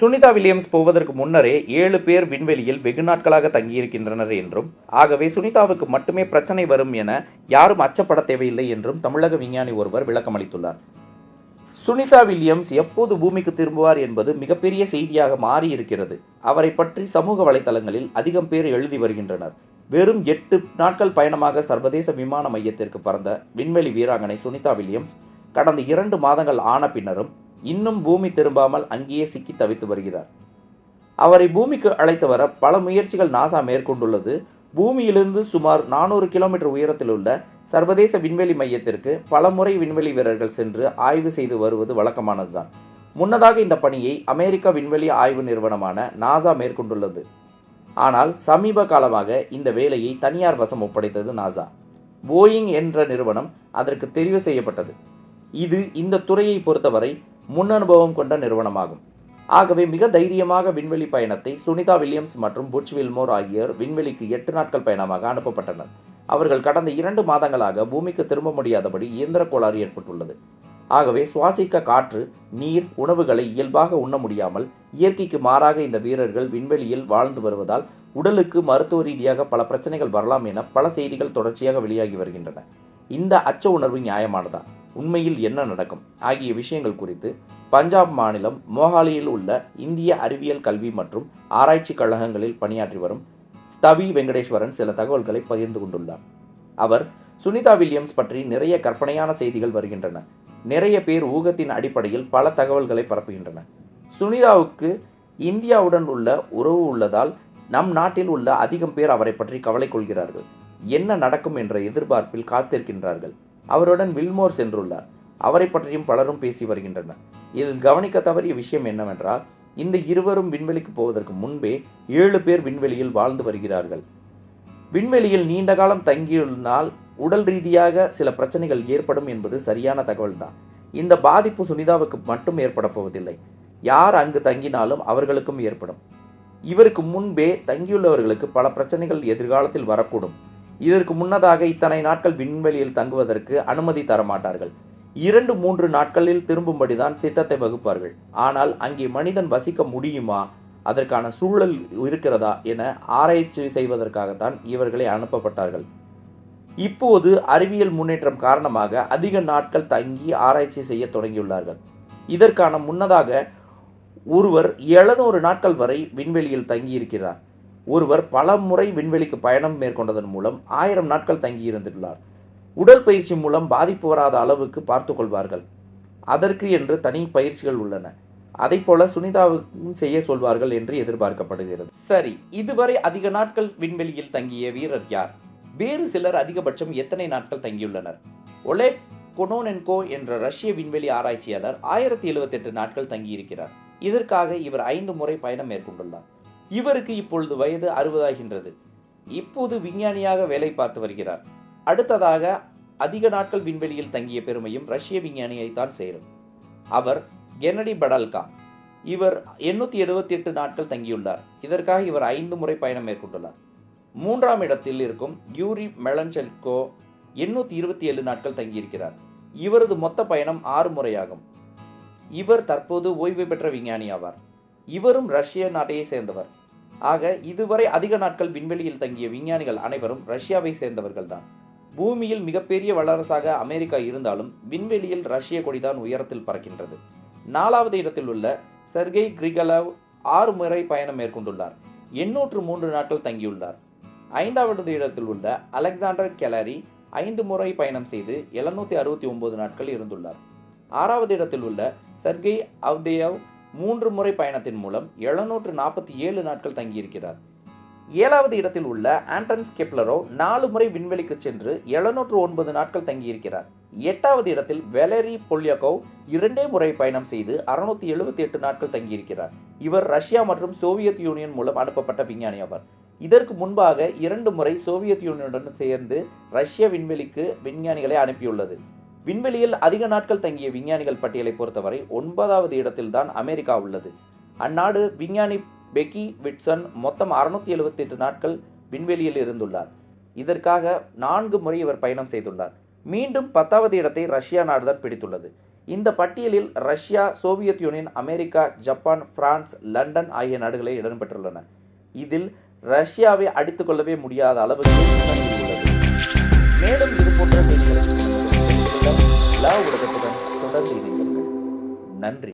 Sunita Williams போவதற்கு முன்னரே ஏழு பேர் விண்வெளியில் வெகு நாட்களாக தங்கியிருக்கின்றனர் என்றும் ஆகவே சுனிதாவுக்கு மட்டுமே பிரச்சனை வரும் என யாரும் அச்சப்பட தேவையில்லை என்றும் தமிழக விஞ்ஞானி ஒருவர் விளக்கமளித்துள்ளார். சுனிதா வில்லியம்ஸ் எப்போது பூமிக்கு திரும்புவார் என்பது மிகப்பெரிய செய்தியாக மாறி இருக்கிறது அவரை பற்றி சமூக வலைதளங்களில் அதிகம் பேர் எழுதி வருகின்றனர். வெறும் எட்டு நாட்கள் பயணமாக சர்வதேச விமான மையத்திற்கு பறந்த விண்வெளி வீராங்கனை சுனிதா வில்லியம்ஸ் கடந்த இரண்டு மாதங்கள் ஆன பின்னரும் இன்னும் பூமி திரும்பாமல் அங்கேயே சிக்கி தவித்து வருகிறார். அவரை பூமிக்கு அழைத்து வர பல முயற்சிகள் நாசா மேற்கொண்டுள்ளது. பூமியிலிருந்து சுமார் நானூறு கிலோமீட்டர் உயரத்தில் உள்ள சர்வதேச விண்வெளி மையத்திற்கு பலமுறை விண்வெளி வீரர்கள் சென்று ஆய்வு செய்து வருவது வழக்கமானதுதான். முன்னதாக இந்த பணியை அமெரிக்க விண்வெளி ஆய்வு நிறுவனமான நாசா மேற்கொண்டுள்ளது. ஆனால் சமீப காலமாக இந்த வேலையை தனியார் வசம் ஒப்படைத்தது நாசா. போயிங் என்ற நிறுவனம் அதற்கு தெரிவு செய்யப்பட்டது. இது இந்த துறையை பொறுத்தவரை முன் அனுபவம் கொண்ட நிறுவனமாகும். ஆகவே மிக தைரியமாக விண்வெளி பயணத்தை சுனிதா வில்லியம்ஸ் மற்றும் புட்ச் வில்மோர் ஆகியோர் விண்வெளிக்கு எட்டு நாட்கள் பயணமாக அனுப்பப்பட்டனர். அவர்கள் கடந்த இரண்டு மாதங்களாக பூமிக்கு திரும்ப முடியாதபடி இயந்திர கோளாறு ஏற்பட்டுள்ளது. ஆகவே சுவாசிக்க காற்று நீர் உணவுகளை இயல்பாக உண்ண முடியாமல் இயற்கைக்கு மாறாக இந்த வீரர்கள் விண்வெளியில் வாழ்ந்து வருவதால் உடலுக்கு மருத்துவ ரீதியாக பல பிரச்சனைகள் வரலாம் என பல செய்திகள் தொடர்ச்சியாக வெளியாகி வருகின்றன. இந்த அச்ச உணர்வு நியாயமானதா? உண்மையில் என்ன நடக்கும்? ஆகிய விஷயங்கள் குறித்து பஞ்சாப் மாநிலம் மோஹாலியில் உள்ள இந்திய அறிவியல் கல்வி மற்றும் ஆராய்ச்சி கழகங்களில் பணியாற்றி வரும் தவி வெங்கடேஸ்வரன் சில தகவல்களை பகிர்ந்து கொண்டுள்ளார். அவர் சுனிதா வில்லியம்ஸ் பற்றி நிறைய கற்பனையான செய்திகள் வருகின்றன. நிறைய பேர் ஊகத்தின் அடிப்படையில் பல தகவல்களை பரப்புகின்றன. சுனிதாவுக்கு இந்தியாவுடன் உள்ள உறவு உள்ளதால் நம் நாட்டில் உள்ள அதிகம் பேர் அவரை பற்றி கவலை கொள்கிறார்கள். என்ன நடக்கும் என்ற எதிர்பார்ப்பில் காத்திருக்கின்றார்கள். அவருடன் வில்மோர் சென்றுள்ளார். அவரை பற்றியும் பலரும் பேசி வருகின்றனர். இதில் கவனிக்க தவறிய விஷயம் என்னவென்றால் இந்த இருவரும் விண்வெளிக்கு போவதற்கு முன்பே ஏழு பேர் விண்வெளியில் வாழ்ந்து வருகிறார்கள். விண்வெளியில் நீண்ட காலம் தங்கியுள்ளால் உடல் ரீதியாக சில பிரச்சனைகள் ஏற்படும் என்பது சரியான தகவல்தான். இந்த பாதிப்பு சுனிதாவுக்கு மட்டும் ஏற்பட போவதில்லை. யார் அங்கு தங்கினாலும் அவர்களுக்கும் ஏற்படும். இவருக்கு முன்பே தங்கியுள்ளவர்களுக்கு பல பிரச்சனைகள் எதிர்காலத்தில் வரக்கூடும். இதற்கு முன்னதாக இத்தனை நாட்கள் விண்வெளியில் தங்குவதற்கு அனுமதி தரமாட்டார்கள். இரண்டு மூன்று நாட்களில் திரும்பும்படிதான் திட்டத்தை வகுப்பார்கள். ஆனால் அங்கே மனிதன் வசிக்க முடியுமா? அதற்கான சூழல் இருக்கிறதா என ஆராய்ச்சி செய்வதற்காகத்தான் இவர்களை அனுப்பப்பட்டார்கள். இப்போது அறிவியல் முன்னேற்றம் காரணமாக அதிக நாட்கள் தங்கி ஆராய்ச்சி செய்ய தொடங்கியுள்ளார்கள். இதற்கான முன்னதாக ஒருவர் எழுநூறு நாட்கள் வரை விண்வெளியில் தங்கியிருக்கிறார். ஒருவர் பல முறை விண்வெளிக்கு பயணம் மேற்கொண்டதன் மூலம் ஆயிரம் நாட்கள் தங்கியிருந்துள்ளார். உடல் பயிற்சி மூலம் பாதிப்பு வராத அளவுக்கு பார்த்து கொள்வார்கள். அதற்கு என்று தனி பயிற்சிகள் உள்ளன. அதை போல சுனிதாவுக்கும் செய்ய சொல்வார்கள் என்று எதிர்பார்க்கப்படுகிறது. சரி இதுவரை அதிக நாட்கள் விண்வெளியில் தங்கிய வீரர் யார்? வேறு சிலர் அதிகபட்சம் எத்தனை நாட்கள் தங்கியுள்ளனர்? ஒலே கொனோனென்கோ என்ற ரஷ்ய விண்வெளி ஆராய்ச்சியாளர் ஆயிரத்தி எழுபத்தி எட்டு நாட்கள் தங்கியிருக்கிறார். இதற்காக இவர் ஐந்து முறை பயணம் மேற்கொண்டுள்ளார். இவருக்கு இப்பொழுது வயது அறுபதாகின்றது. இப்போது விஞ்ஞானியாக வேலை பார்த்து வருகிறார். அடுத்ததாக அதிக நாட்கள் விண்வெளியில் தங்கிய பெருமையும் ரஷ்ய விஞ்ஞானியைத்தான் சேரும். அவர் கெனடி படல்கா. இவர் எண்ணூற்றி எழுபத்தி எட்டு நாட்கள் தங்கியுள்ளார். இதற்காக இவர் ஐந்து முறை பயணம் மேற்கொண்டுள்ளார். மூன்றாம் இடத்தில் இருக்கும் யூரி மெலன்செல்கோ எண்ணூற்றி இருபத்தி ஏழு நாட்கள் தங்கியிருக்கிறார். இவரது மொத்த பயணம் ஆறு முறையாகும். இவர் தற்போது ஓய்வு பெற்ற விஞ்ஞானி ஆவார் இவரும் ரஷ்ய நாட்டையை சேர்ந்தவர். ஆக இதுவரை அதிக நாட்கள் விண்வெளியில் தங்கிய விஞ்ஞானிகள் அனைவரும் ரஷ்யாவை சேர்ந்தவர்கள்தான். பூமியில் மிகப்பெரிய வல்லரசாக அமெரிக்கா இருந்தாலும் விண்வெளியில் ரஷ்ய கொடிதான் உயரத்தில் பறக்கின்றது. நாலாவது இடத்தில் உள்ள செர்கை கிரிகலவ் ஆறு முறை பயணம் மேற்கொண்டுள்ளார். எண்ணூற்று மூன்று நாட்கள் தங்கியுள்ளார். ஐந்தாவது இடத்தில் உள்ள அலெக்சாண்டர் கெலரி ஐந்து முறை பயணம் செய்து எழுநூற்றி அறுபத்தி ஒன்பது நாட்கள் இருந்துள்ளார். ஆறாவது இடத்தில் உள்ள சர்கை அவ்தேயவ் மூன்று முறை பயணத்தின் மூலம் எழுநூற்று நாற்பத்தி ஏழு நாட்கள் தங்கியிருக்கிறார். ஏழாவது இடத்தில் உள்ள ஆண்டன்ஸ் கெப்லரோ நாலு முறை விண்வெளிக்கு சென்று எழுநூற்று ஒன்பது நாட்கள் தங்கியிருக்கிறார். எட்டாவது இடத்தில் வெலரி பொல்யகோவ் இரண்டே முறை பயணம் செய்து அறுநூத்தி எழுபத்தி எட்டு நாட்கள் தங்கியிருக்கிறார். இவர் ரஷ்யா மற்றும் சோவியத் யூனியன் மூலம் அனுப்பப்பட்ட விஞ்ஞானி ஆவார். இதற்கு முன்பாக இரண்டு முறை சோவியத் யூனியனுடன் சேர்ந்து ரஷ்ய விண்வெளிக்கு விஞ்ஞானிகளை அனுப்பியுள்ளது. விண்வெளியில் அதிக நாட்கள் தங்கிய விஞ்ஞானிகள் பட்டியலை பொறுத்தவரை ஒன்பதாவது இடத்தில்தான் அமெரிக்கா உள்ளது. அந்நாடு விஞ்ஞானி பெக்கி விட்சன் மொத்தம் அறுநூத்தி எழுபத்தி எட்டு நாட்கள் விண்வெளியில் இருந்துள்ளார். இதற்காக நான்கு முறை இவர் பயணம் செய்துள்ளார். மீண்டும் பத்தாவது இடத்தை ரஷ்யா நாடுதான் பிடித்துள்ளது. இந்த பட்டியலில் Russia Soviet Union America Japan France London ஆகிய நாடுகளே இடம்பெற்றுள்ளன இதில் ரஷ்யாவை அடித்துக்கொள்ளவே முடியாத அளவுக்கு முன்னணியில் உள்ளது. நிலா உலகத்துடன் தொடர்ந்து இணைந்திருங்கள். நன்றி.